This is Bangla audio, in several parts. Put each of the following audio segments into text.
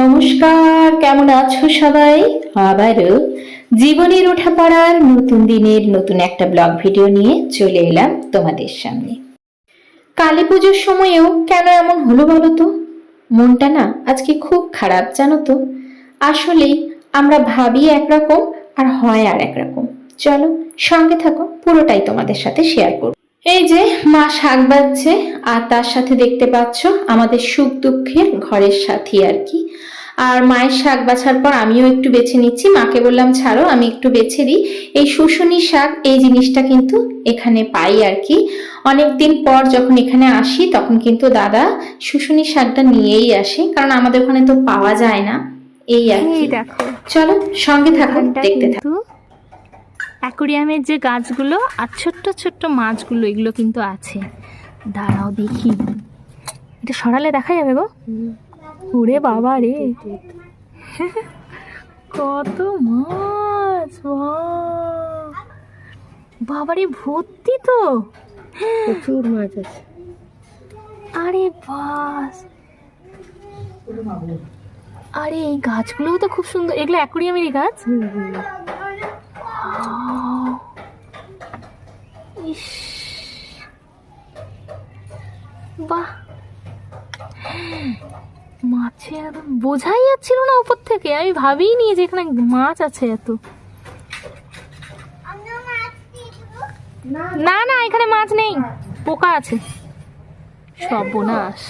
নমস্কার, কেমন আছো সবাই? আবারও জীবনের ওঠা পড়ার নতুন দিনের নতুন একটা ব্লগ ভিডিও নিয়ে চলে এলাম তোমাদের সামনে। কালী পুজোর সময়েও কেন এমন হলো বলো তো? মনটা না আজকে খুব খারাপ, জানো তো? আসলেই আমরা ভাবি একরকম আর হয় আর একরকম। চলো সঙ্গে থাকো, পুরোটাই তোমাদের সাথে শেয়ার করব। এই যে মা শাক বাজছে আর তার সাথে দেখতে পাচ্ছ আমাদের সুখ দুঃখের ঘরের সাথী আর কি। আর মায়ের শাক বাছার পর আমিও একটু বেছে নিচ্ছি। মাকে বললাম ছাড়ো আমি একটু বেছে দিই। এই শুশুনি শাক এই জিনিসটা কিন্তু এখানে পাই আর কি। অনেকদিন পর যখন এখানে আসি তখন কিন্তু দাদা শুশুনি শাকটা নিয়েই আসে কারণ আমাদের ওখানে তো পাওয়া যায় না। এই আর কি। দেখো। চলো সঙ্গে থাকো দেখতে থাকো। অ্যাকোরিয়ামের যে গাছগুলো আর ছোট্ট ছোট্ট মাছগুলো এগুলো কিন্তু আছে। দাঁড়াও দেখি। এটা সরালে দেখা যাবে গো? ওরে বাবা রে। কত মাছ! বাবারে ভর্তি তো। প্রচুর মাছ আছে। আরে বাস আরে এই গাছগুলোও তো খুব সুন্দর। এগুলো অ্যাকোরিয়ামেরই গাছ। ইস। বাহ। মাছে একদম বোঝাই যাচ্ছিল না উপর থেকে। আমি ভাবিই নি যে এখানে মাছ আছে এত। না না, এখানে মাছ নেই। পোকা আছে। সর্বনাশ।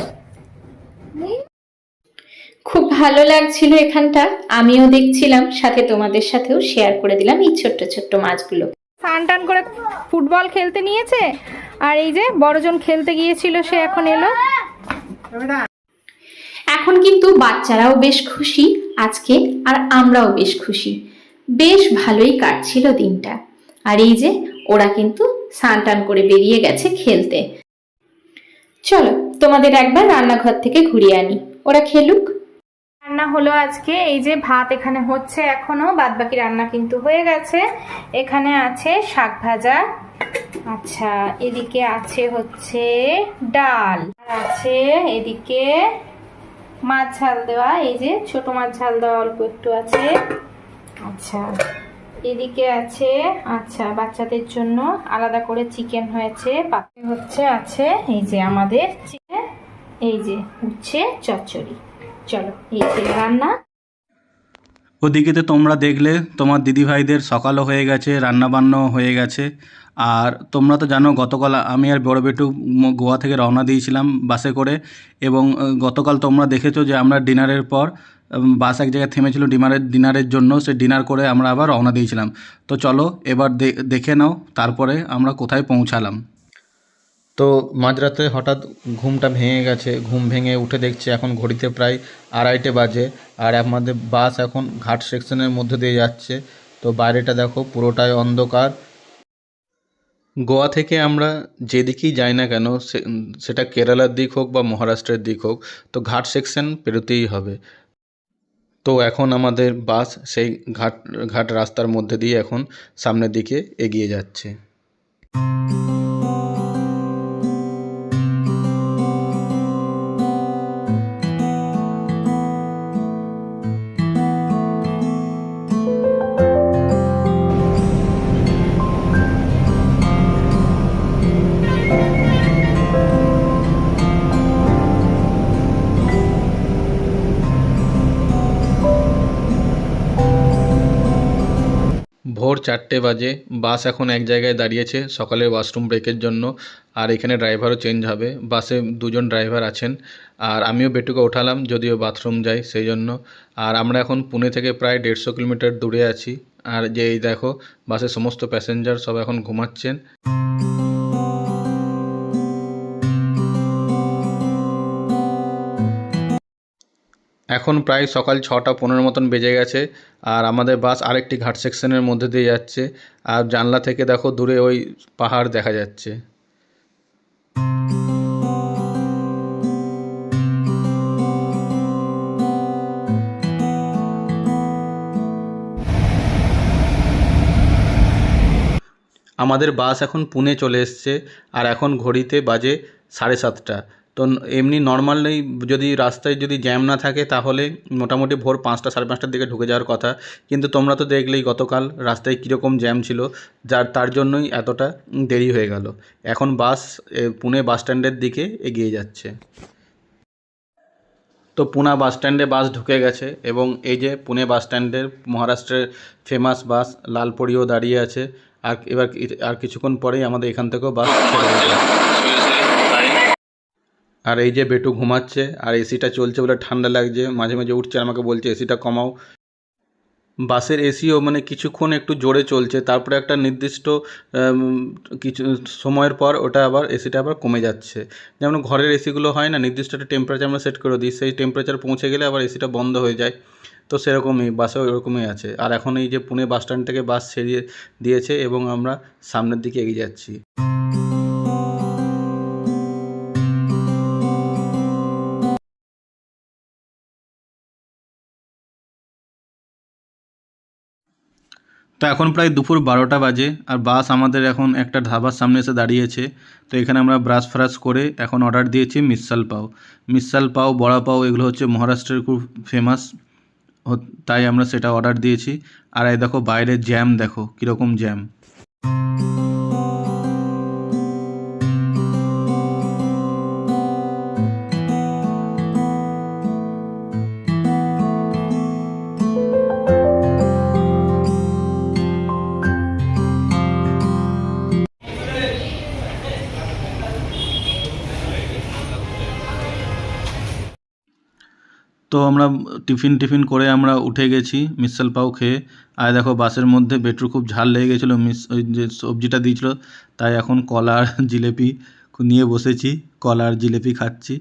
খুব ভালো লাগছিল এখানটা। আমিও দেখছিলাম সাথে তোমাদের সাথেও শেয়ার করে দিলাম এই ছোট্ট ছোট্ট মাছগুলো। স্নান টান করে ফুটবল খেলতে নিয়েছে? আর এই যে বড়জন খেলতে গিয়েছিল সে এখন এলো। এখন কিন্তু বাচ্চারাও বেশ খুশি আজকে আর আমরাও বেশ খুশি। বেশ ভালোই কাটছিল দিনটা। আর এই যে ওরা কিন্তু স্নান টান করে বেরিয়ে গেছে খেলতে। চলো তোমাদের একবার রান্নাঘর থেকে ঘুরিয়ে আনি। ওরা খেলুক। রান্না হলো আজকে, এই যে ভাত এখানে হচ্ছে এখনও বাদ বাকি রান্না কিন্তু হয়ে গেছে। এখানে আছে শাক ভাজা। আচ্ছা এদিকে আছে হচ্ছে ডাল। আছে এদিকে মাছ ঝাল দেওয়া, এই যে ছোট মাছ ঝাল দেওয়া অল্প একটু আছে। আচ্ছা এদিকে আছে আচ্ছা বাচ্চাদের জন্য আলাদা করে চিকেন হয়েছে। হচ্ছে আছে, এই যে আমাদের এই যে উচ্ছে চচ্চড়ি। চলো, এই রান্না। ওদিকে তো তোমরা দেখলে, তোমার দিদিভাইদের সকালও হয়ে গেছে, রান্নাবান্নাও হয়ে গেছে। আর তোমরা তো জানো, গতকাল আমি আর বড় বেটু গোয়া থেকে রওনা দিয়েছিলাম বাসে করে। এবং গতকাল তোমরা দেখেছ যে আমরা ডিনারের পর বাস এক জায়গায় থেমেছিল ডিনারের ডিনারের জন্য। সে ডিনার করে আমরা আবার রওনা দিয়েছিলাম। তো চলো, এবার দেখে নাও, তারপরে আমরা কোথায় পৌঁছালাম। তো মাঝরাতে হঠাৎ ঘুমটা ভেঙে গেছে, ঘুম ভেঙে উঠে দেখছি এখন ঘড়িতে প্রায় আড়াইটে বাজে আর আমাদের বাস এখন ঘাট সেকশনের মধ্যে দিয়ে যাচ্ছে। তো বাইরেটা দেখো, পুরোটাই অন্ধকার। গোয়া থেকে আমরা যেদিকেই যাই না কেন সেটা কেরালার দিক হোক বা মহারাষ্ট্রের দিক হোক, তো ঘাট সেকশন পেরোতেই হবে। তো এখন আমাদের বাস সেই ঘাট ঘাট রাস্তার মধ্যে দিয়ে এখন সামনের দিকে এগিয়ে যাচ্ছে। চারটে বাজে। বাস এখন এক জায়গায় দাঁড়িয়েছে সকালের ওয়াশরুম ব্রেকের জন্য, আর এখানে ড্রাইভারও চেঞ্জ হবে। বাসে দুজন ড্রাইভার আছেন, আর আমিও বেটুকে ওঠালাম যদিও বাথরুম যাই সেই জন্য। আর আমরা এখন পুনে থেকে প্রায় দেড়শো কিলোমিটার দূরে আছি। আর যে এই দেখো, বাসের সমস্ত প্যাসেঞ্জার সব এখন ঘুমাচ্ছেন। এখন প্রায় সকাল ছটা পনেরো মতন বেজে গেছে, আর আমাদের বাস আরেকটি ঘাট সেকশনের মধ্যে দিয়ে যাচ্ছে, আর জানলা থেকে দেখো দূরে ওই পাহাড় দেখা যাচ্ছে। আমাদের বাস এখন পুনে চলে এসছে, আর এখন ঘড়িতে বাজে সাড়ে সাতটা। তো এমনি নর্মালি যদি রাস্তায় যদি জ্যাম না থাকে, তাহলে মোটামুটি ভোর পাঁচটা সাড়ে পাঁচটার দিকে ঢুকে যাওয়ার কথা। কিন্তু তোমরা তো দেখলেই গতকাল রাস্তায় কীরকম জ্যাম ছিল, যার, তার জন্যই এতটা দেরি হয়ে গেল। এখন বাস পুনে বাস স্ট্যান্ডের দিকে এগিয়ে যাচ্ছে। তো পুনা বাস স্ট্যান্ডে বাস ঢুকে গেছে এবং এই যে পুনে বাস স্ট্যান্ডের মহারাষ্ট্রের ফেমাস বাস লালপরিও দাঁড়িয়ে আছে। আর এবার, আর কিছুক্ষণ পরেই আমাদের এখান থেকেও বাস ছেড়ে আর এই যে বেটু ঘুমাচ্ছে, আর এসিটা চলছে বলে ঠান্ডা লাগছে, মাঝে মাঝে উঠছে আমাকে বলছে, এসিটা কমাও। বাসের এসিও মানে কিছুক্ষণ একটু জোরে চলছে, তারপরে একটা নির্দিষ্ট কিছু সময়ের পর ওটা আবার, এসিটা আবার কমে যাচ্ছে। যেমন ঘরের এসিগুলো হয় না, নির্দিষ্ট একটা টেম্পারেচার আমরা সেট করে দিই, সেই টেম্পারেচার পৌঁছে গেলে আবার এসিটা বন্ধ হয়ে যায়। তো সেরকমই, বাসেও এরকমই আছে। আর এখন এই যে পুনে বাস স্ট্যান্ড থেকে বাস ছেড়িয়ে দিয়েছে এবং আমরা সামনের দিকে এগিয়ে যাচ্ছি। তো এখন প্রায় দুপুর বারোটা বাজে আর বাস আমাদের এখন একটা ধাবার সামনে এসে দাঁড়িয়েছে। তো এখানে আমরা ব্রাশ ফ্রাশ করে এখন অর্ডার দিয়েছি মিসাল পাও। মিসাল পাও, বড়া পাও, এগুলো হচ্ছে মহারাষ্ট্রের খুব ফেমাস তাই আমরা সেটা অর্ডার দিয়েছি। আর এই দেখো বাইরে জ্যাম দেখো, কীরকম জ্যাম তো আমরা টিফিন টিফিন করে আমরা উঠে গেছি, মিসাল পাও খেয়ে। আর দেখো বাসের মধ্যে বেটরু খুব ঝাল লেগে গেছিল, মিস ওই যে সবজিটা দিয়েছিলো, তাই এখন কলা আর জিলেপি নিয়ে বসেছি কলা আর জিলেপি খাচ্ছি।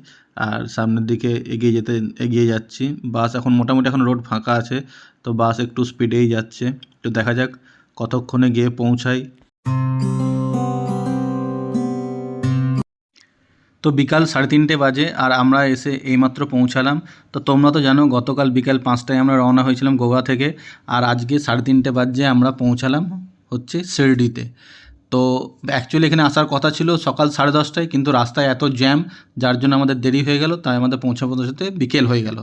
আর সামনের দিকে এগিয়ে যেতে, এগিয়ে যাচ্ছি। বাস এখন মোটামুটি এখন রোড ফাঁকা আছে, তো বাস একটু স্পিডেই যাচ্ছে। তো দেখা যাক কতক্ষণে গিয়ে পৌঁছাই। তো বিকাল সাড়ে তিনটে বাজে আর আমরা এসে এইমাত্র পৌঁছালাম। তো তোমরা তো জানো, গতকাল বিকাল পাঁচটায় আমরা রওনা হয়েছিলাম গোয়া থেকে আর আজকে সাড়ে তিনটে বাজে আমরা পৌঁছালাম হচ্ছে শিরডিতে। তো অ্যাকচুয়ালি এখানে আসার কথা ছিল সকাল সাড়ে দশটায়, কিন্তু রাস্তায় এত জ্যাম যার জন্য আমাদের দেরি হয়ে গেল, তাই আমাদের পৌঁছা পৌঁছাতে বিকেল হয়ে গেল।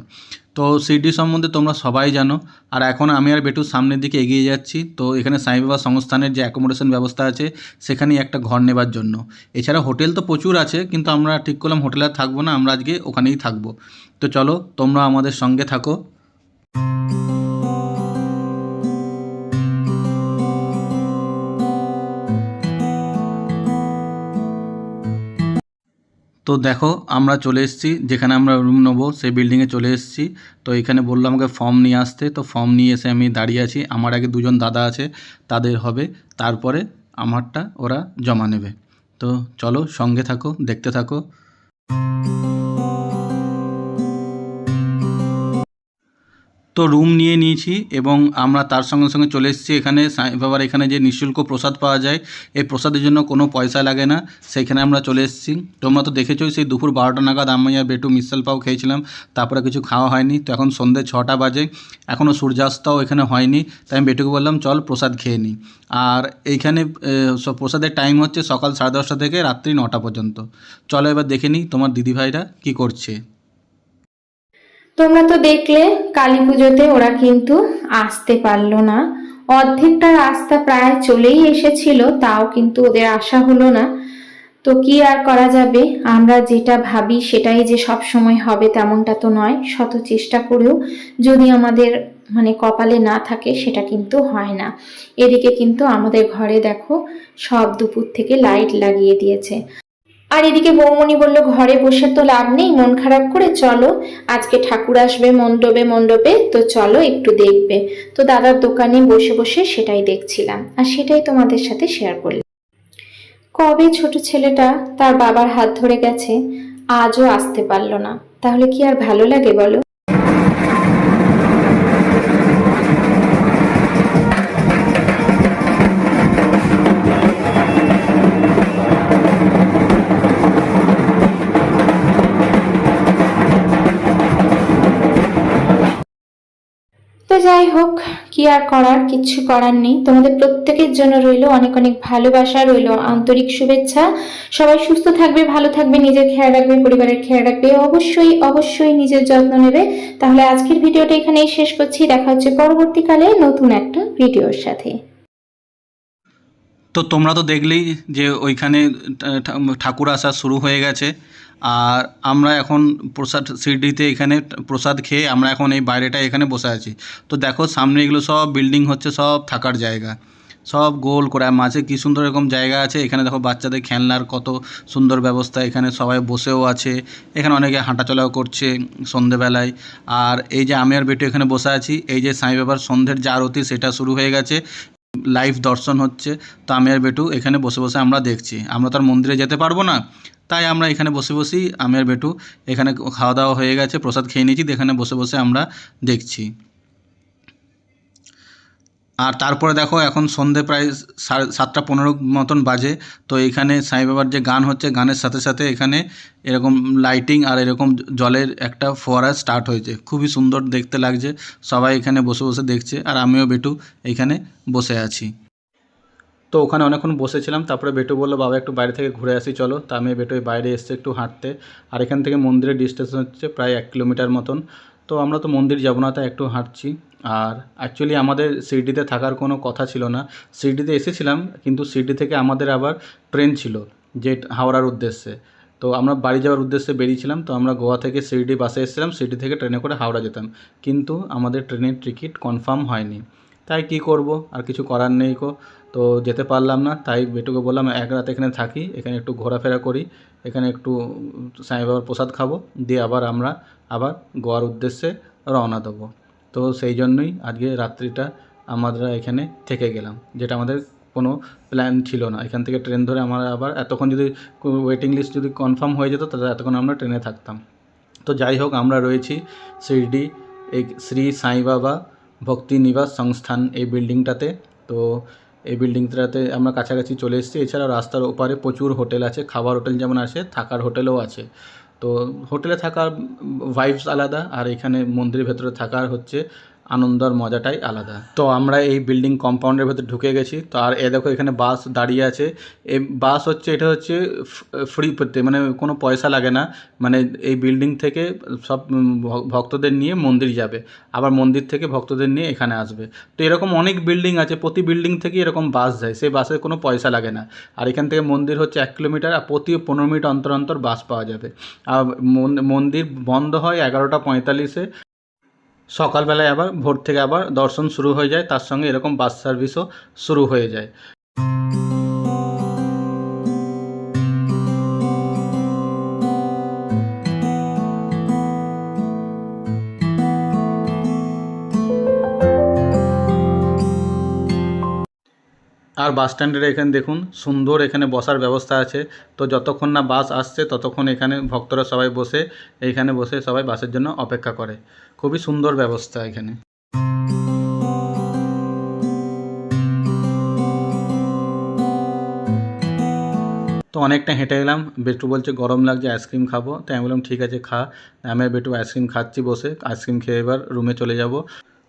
তো সিডি সম্বন্ধে তোমরা সবাই জানো। আর এখন আমি আর বেটু সামনের দিকে এগিয়ে যাচ্ছি। তো এখানে সাইবাবা সংস্থানের যে অ্যাকোমোডেশন ব্যবস্থা আছে, সেখানেই একটা ঘর নেবার জন্য। এছাড়া হোটেল তো প্রচুর আছে, কিন্তু আমরা ঠিক করলাম হোটেলে থাকব না, আমরা আজকে ওখানেই থাকব। তো চলো তোমরা আমাদের সঙ্গে থাকো। তো দেখো, আমরা চলে এসেছি, যেখানে আমরা রুম নেব, সেই বিল্ডিংয়ে চলে এসেছি। তো এখানে বলল আমাকে ফর্ম নিয়ে আসতে। তো ফর্ম নিয়ে এসে আমি দাঁড়িয়ে আছি। আমার আগে দুজন দাদা আছে, তাদের হবে। তারপরে আমারটা ওরা জমা নেবে। তো চলো সঙ্গে থাকো, দেখতে থাকো। তো রুম নিয়ে নিয়েছি এবং আমরা তার সঙ্গে সঙ্গে চলে এসেছি এখানে। সাই বাবার এখানে যে নিঃশুল্ক প্রসাদ পাওয়া যায়, এই প্রসাদের জন্য কোনো পয়সা লাগে না। সেইখানে আমরা চলে এসেছি। তোমরা তো দেখেছ সেই দুপুর বারোটা নাগাদ আমি আর বেটু মিসাল পাও খেয়েছিলাম। তারপরে কিছু খাওয়া হয়নি। তো এখন সন্ধ্যে ছটা বাজে। এখনও সূর্যাস্তও এখানে হয়নি। তাই আমি বেটুকে বললাম, চল প্রসাদ খেয়ে নিই আর এইখানে প্রসাদের টাইম হচ্ছে সকাল সাড়ে দশটা থেকে রাত্রি নটা পর্যন্ত। চলো এবার দেখে নিই তোমার দিদিভাইরা কী করছে। তোমরা তো দেখলে, কালী পুজোতে ওরা কিন্তু আসতে পারল না। অর্ধেকটা রাস্তা প্রায় চলেই এসেছিল, তাও কিন্তু ওদের আসা হলো না। তো কি আর করা যাবে? আমরা যেটা ভাবি সেটাই যে সব সময় হবে তেমনটা তো নয়। শত চেষ্টা করেও যদি আমাদের মানে কপালে না থাকে, সেটা কিন্তু হয় না। এদিকে কিন্তু আমাদের ঘরে দেখো, সব দুপুর থেকে লাইট লাগিয়ে দিয়েছে। আর এদিকে বৌমণি বলল, ঘরে বসে তো লাভ নেই, মন খারাপ করে চলো। আজকে ঠাকুর আসবে মণ্ডপে মণ্ডপে, তো চলো একটু দেখবে। তো দাদার দোকানে বসে বসে সেটাই দেখছিলাম। আর সেটাই তোমাদের সাথে শেয়ার করলাম। কবে ছোট ছেলেটা তার বাবার হাত ধরে গেছে, আজও আসতে পারল না। তাহলে কি আর ভালো লাগে বলো? কি আর করার কিচ্ছু করার নেই। তোমাদের প্রত্যেকের জন্য রইল অনেক অনেক ভালোবাসা, রইল আন্তরিক শুভেচ্ছা। সবাই সুস্থ থাকবে, ভালো থাকবে, নিজের খেয়াল রাখবে, পরিবারের খেয়াল রাখবে। অবশ্যই অবশ্যই নিজের যত্ন নেবে। তাহলে আজকের ভিডিওটা এখানেই শেষ করছি। দেখা হচ্ছে পরবর্তীকালে নতুন একটা ভিডিওর সাথে। তো তোমরা তো দেখলেই যে ওইখানে ঠাকুর আসা শুরু হয়ে গেছে। আর আমরা এখন প্রসাদ সিডিতে এখানে প্রসাদ খেয়ে আমরা এখন এই বাইরেটা এখানে বসে আছি। তো দেখো, সামনে এগুলো সব বিল্ডিং হচ্ছে, সব থাকার জায়গা। সব গোল করে মাঝে কী সুন্দর এরকম জায়গা আছে? এখানে দেখো বাচ্চাদের খেলনার কত সুন্দর ব্যবস্থা। এখানে সবাই বসেও আছে। এখানে অনেকে হাঁটাচলাও করছে সন্ধেবেলায়। আর এই যে আমি আর বেটু এখানে বসে আছি, এই যে সাই বাবার সন্ধ্যের যে আরতি, সেটা শুরু হয়ে গেছে। লাইভ দর্শন হচ্ছে, তো আমি আর বেটু এখানে বসে বসে আমরা দেখছি। আমরা তার মন্দিরে যেতে পারব না, তাই আমরা এখানে বসে বসেই আমি আর বেটু এখানে খাওয়া দাওয়া হয়ে গেছে, প্রসাদ খেয়ে নিয়েছি, এখানে বসে বসে আমরা দেখছি। আর তারপরে দেখো এখন সন্ধে প্রায় সাতটা পনেরো মতন বাজে। তো এখানে সাই বাবার যে গান হচ্ছে, গানের সাথে সাথে এখানে এরকম লাইটিং আর এরকম জলের একটা ফোয়ারা স্টার্ট হয়েছে। খুবই সুন্দর দেখতে লাগছে, সবাই এখানে বসে বসে দেখছে আর আমিও বেটু এখানে বসে আছি। তো ওখানে অনেকক্ষণ বসেছিলাম, তারপরে বেটু বলল, বাবা, একটু বাইরে থেকে ঘুরে আসি, চলো। তা আমি বেটু বাইরে এসছে একটু হাঁটতে। আর এখান থেকে মন্দিরের ডিস্টেন্স হচ্ছে প্রায় এক কিলোমিটার মতন। তো আমরা তো মন্দির যাব না, তাই একটু হাঁটছি। আর অ্যাকচুয়ালি আমাদের সিডিতে থাকার কোনো কথা ছিল না। সিডিতে এসেছিলাম, কিন্তু সিডি থেকে আমাদের আবার ট্রেন ছিল যে হাওড়ার উদ্দেশ্যে। তো আমরা বাড়ি যাওয়ার উদ্দেশ্যে বেরিয়েছিলাম, তো আমরা গোয়া থেকে সিডি বাসে এসেছিলাম, সিডি থেকে ট্রেনে করে হাওড়া যেতাম। কিন্তু আমাদের ট্রেনের টিকিট কনফার্ম হয়নি। তাই কি করব? আর কিছু করার নেই কো। তো যেতে পারলাম না, তাই বেটুকে বললাম, এক রাত এখানে থাকি, এখানে একটু ঘোরাফেরা করি, এখানে একটু সাই বাবার প্রসাদ খাব, দিয়ে আবার আমরা আবার গোয়ার উদ্দেশ্যে রওনা দেবো। তো সেই জন্যই আজকে রাত্রিটা আমরা এখানে থেকে গেলাম, যেটা আমাদের কোনো প্ল্যান ছিল না। এখান থেকে ট্রেন ধরে আমরা আবার এতক্ষণ যদি ওয়েটিং লিস্ট যদি কনফার্ম হয়ে যেত, তাহলে এতক্ষণ আমরা ট্রেনে থাকতাম। তো যাই হোক, আমরা রয়েছি শিরডি এই শ্রী সাই বাবা ভক্তি নিবাস সংস্থান এই বিল্ডিংটাতে। তো এই বিল্ডিংটাতে আমরা কাছাকাছি চলে এসেছি। এছাড়াও রাস্তার ওপারে প্রচুর হোটেল আছে। খাবার হোটেল যেমন আছে, থাকার হোটেলও আছে। তো হোটেলে থাকার ভাইবস আলাদা। আর এখানে মন্দিরের ভেতরে থাকার হচ্ছে আনন্দ আর মজাটাই আলাদা। তো আমরা এই বিল্ডিং কম্পাউন্ডের ভেতরে ঢুকে গেছি। তো আর এ দেখো এখানে বাস দাঁড়িয়ে আছে। এই বাস হচ্ছে, এটা হচ্ছে ফ্রি পেতে মানে কোনো পয়সা লাগে না। মানে এই বিল্ডিং থেকে সব ভক্তদের নিয়ে মন্দির যাবে। আবার মন্দির থেকে ভক্তদের নিয়ে এখানে আসবে। তো এরকম অনেক বিল্ডিং আছে। প্রতি বিল্ডিং থেকে এরকম বাস যায়। সেই বাসে কোনো পয়সা লাগে না। আর এখান থেকে মন্দির হচ্ছে এক কিলোমিটার, আর প্রতি পনেরো মিনিট অন্তর অন্তর বাস পাওয়া যাবে। আর মন্দির বন্ধ হয় এগারোটা পঁয়তাল্লিশে। সকালবেলায় আবার ভোর থেকে আবার দর্শন শুরু হয়ে যায়, তার সঙ্গে এরকম বাস সার্ভিসও শুরু হয়ে যায়। আর বাস স্ট্যান্ডের এখানে দেখুন, সুন্দর এখানে বসার ব্যবস্থা আছে। তো যতক্ষণ না বাস আসছে, ততক্ষণ এখানে ভক্তরা সবাই বসে, এইখানে বসে সবাই বাসের জন্য অপেক্ষা করে। খুবই সুন্দর ব্যবস্থা এখানে। তো অনেকটা হেঁটে এলাম। বেটু বলছে, গরম লাগছে, আইসক্রিম খাব। তাই আমি বললাম, ঠিক আছে, খা। আমি বেটু, আইসক্রিম খাচ্ছি বসে। আইসক্রিম খেয়ে এবার রুমে চলে যাব।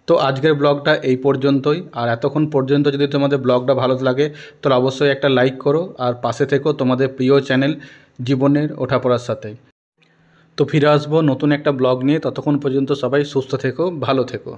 তো আজকের ব্লগটা এই পর্যন্তই। আর এতক্ষণ পর্যন্ত যদি তোমাদের ব্লগটা ভালো লাগে, তাহলে অবশ্যই একটা লাইক করো আর পাশে থেকো তোমাদের প্রিয় চ্যানেল জীবনের ওঠাপড়ার সাথে। তো ফিরে আসব নতুন একটা ব্লগ নিয়ে। ততক্ষণ পর্যন্ত সবাই সুস্থ থেকো, ভালো থেকো।